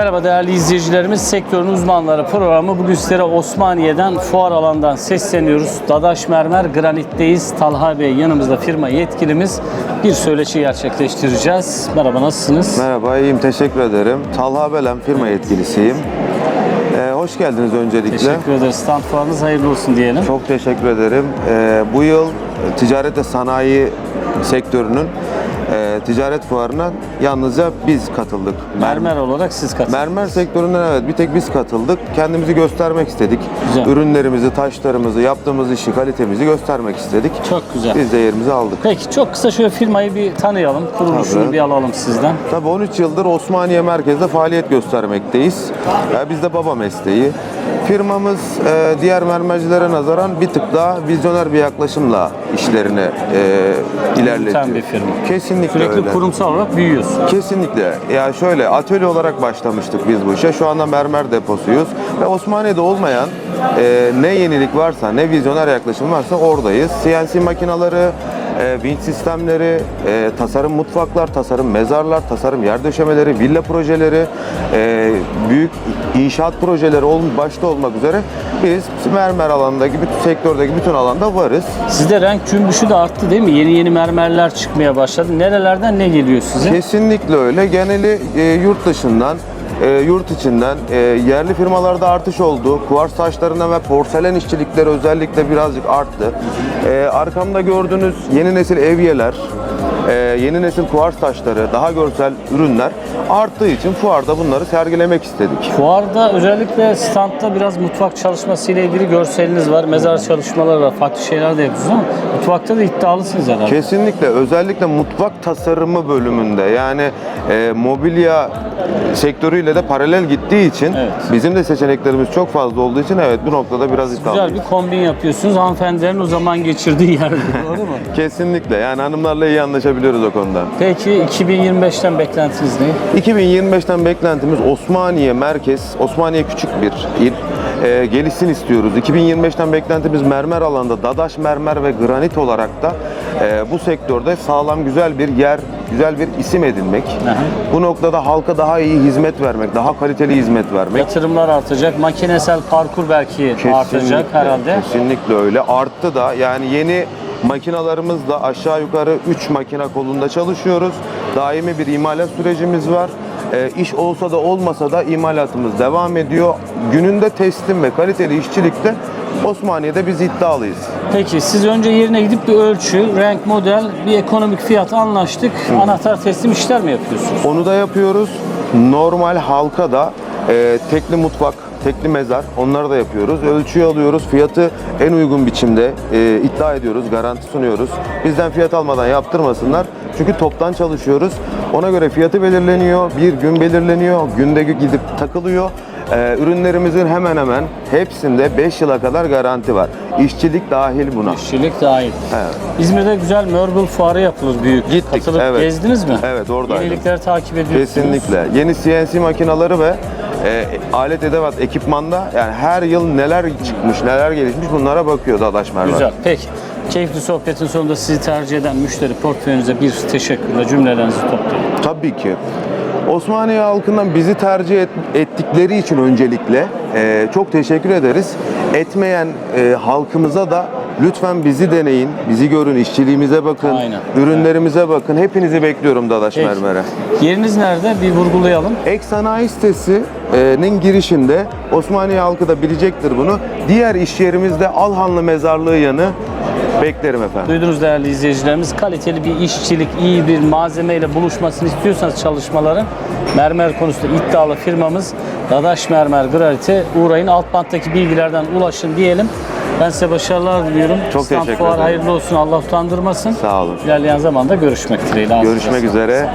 Merhaba değerli izleyicilerimiz. Sektörün uzmanları programı bugün sizlere Osmaniye'den fuar alandan sesleniyoruz. Dadaş Mermer Granit'teyiz. Talha Bey yanımızda firma yetkilimiz. Bir söyleşi gerçekleştireceğiz. Merhaba nasılsınız? Merhaba, iyiyim. Teşekkür ederim. Talha Belem, firma yetkilisiyim. Ee, hoş geldiniz öncelikle. Teşekkür ederiz. Stand fuarınız hayırlı olsun diyelim. Çok teşekkür ederim. Ee, bu yıl ticaret ve sanayi sektörünün e, ticaret fuarına yalnızca biz katıldık. Mermer olarak siz katılın. Mermer sektöründen evet bir tek biz katıldık. Kendimizi göstermek istedik. Güzel. Ürünlerimizi, taşlarımızı, yaptığımız işi, kalitemizi göstermek istedik. Çok güzel. Biz de yerimizi aldık. Peki çok kısa şöyle firmayı bir tanıyalım. Kuruluşunu Tabii. bir alalım sizden. Tabii 13 yıldır Osmaniye merkezde faaliyet göstermekteyiz. Ya biz de baba mesleği. Firmamız e, diğer mermercilere nazaran bir tık daha vizyoner bir yaklaşımla işlerini e, ilerletiyor. bir firma. Kesinlikle Sürekli öyle. kurumsal olarak büyüyorsun. Kesinlikle. Ya şöyle atölye olarak başlamıştık biz bu işe. Şu anda mermer deposuyuz ve Osmaniye'de olmayan e, ne yenilik varsa, ne vizyoner yaklaşım varsa oradayız. CNC makinaları, e, vinç sistemleri, e, tasarım mutfaklar, tasarım mezarlar, tasarım yer döşemeleri, villa projeleri, e, büyük inşaat projeleri ol, başta olmak üzere biz mermer alanındaki, bütün sektördeki bütün alanda varız. Sizde renk cümbüşü de arttı değil mi? Yeni yeni mermerler çıkmaya başladı. Nerelerden ne geliyor size? Kesinlikle öyle. Geneli e, yurt dışından, e, yurt içinden e, yerli firmalarda artış oldu. Kuvars taşlarından ve porselen işçilikleri özellikle birazcık arttı. E, arkamda gördüğünüz yeni nesil evyeler, e, yeni nesil kuvars taşları, daha görsel ürünler arttığı için fuarda bunları sergilemek istedik. Fuarda özellikle standta biraz mutfak çalışması ile ilgili görseliniz var. Mezar çalışmaları var. Farklı şeyler de yapıyorsunuz ama mutfakta da iddialısınız herhalde. Kesinlikle özellikle mutfak tasarımı bölümünde yani e, mobilya sektörüyle de paralel gittiği için Evet. bizim de seçeneklerimiz çok fazla olduğu için evet bu noktada biraz Güzel iddialıyız. bir kombin yapıyorsunuz. Hanımefendilerin o zaman geçirdiği yer doğru mu? Kesinlikle yani hanımlarla iyi anlaşabiliyoruz o konuda. Peki 2025'ten beklentiniz ne? 2025'ten beklentimiz Osmaniye merkez, Osmaniye küçük bir il. Ee, gelişsin istiyoruz. 2025'ten beklentimiz mermer alanda, dadaş mermer ve granit olarak da e, bu sektörde sağlam güzel bir yer, güzel bir isim edinmek. Aha. Bu noktada halka daha iyi hizmet vermek, daha kaliteli hizmet vermek. Yatırımlar artacak. Makinesel parkur belki artacak herhalde. Kesinlikle öyle. Arttı da yani yeni makinalarımızla aşağı yukarı 3 makina kolunda çalışıyoruz. Daimi bir imalat sürecimiz var. E, iş olsa da olmasa da imalatımız devam ediyor. Gününde teslim ve kaliteli işçilikte Osmaniye'de biz iddialıyız. Peki siz önce yerine gidip bir ölçü, renk, model, bir ekonomik fiyat anlaştık. Anahtar teslim işler mi yapıyorsunuz? Onu da yapıyoruz. Normal halka da e, tekli mutfak, tekli mezar onları da yapıyoruz. Ölçüyü alıyoruz. Fiyatı en uygun biçimde e, iddia ediyoruz. Garanti sunuyoruz. Bizden fiyat almadan yaptırmasınlar. Çünkü toptan çalışıyoruz. Ona göre fiyatı belirleniyor. Bir gün belirleniyor. Günde gidip takılıyor. E, ürünlerimizin hemen hemen hepsinde 5 yıla kadar garanti var. İşçilik dahil buna. İşçilik dahil. Evet. İzmir'de güzel Mörbül fuarı yapılır büyük. Gittik, Katılıp evet. gezdiniz mi? Evet, oradaydım. Yenilikleri takip ediyorsunuz. Kesinlikle. Yeni CNC makinaları ve e, alet edevat ekipmanda yani her yıl neler çıkmış, neler gelişmiş bunlara bakıyor Dadaş Mermer. Güzel. Peki. Keyifli sohbetin sonunda sizi tercih eden müşteri portföyünüze bir teşekkürle cümlelerinizi toplayın. Tabii ki. Osmaniye halkından bizi tercih et- ettikleri için öncelikle e, çok teşekkür ederiz. Etmeyen e, halkımıza da lütfen bizi deneyin, bizi görün, işçiliğimize bakın, Aynen. ürünlerimize bakın. Hepinizi bekliyorum Dadaş Peki. Mermer'e. Yeriniz nerede? Bir vurgulayalım. Ek sanayi sitesinin girişinde Osmaniye halkı da bilecektir bunu. Diğer iş yerimizde Alhanlı Mezarlığı yanı beklerim efendim. Duydunuz değerli izleyicilerimiz. Kaliteli bir işçilik, iyi bir malzemeyle buluşmasını istiyorsanız çalışmaların mermer konusunda iddialı firmamız Dadaş Mermer Granit'e uğrayın. Alt banttaki bilgilerden ulaşın diyelim. Ben size başarılar diliyorum. Çok Stand teşekkür ederim. hayırlı olsun. Allah utandırmasın. Sağ olun. İlerleyen zamanda görüşmek dileğiyle. Görüşmek üzere.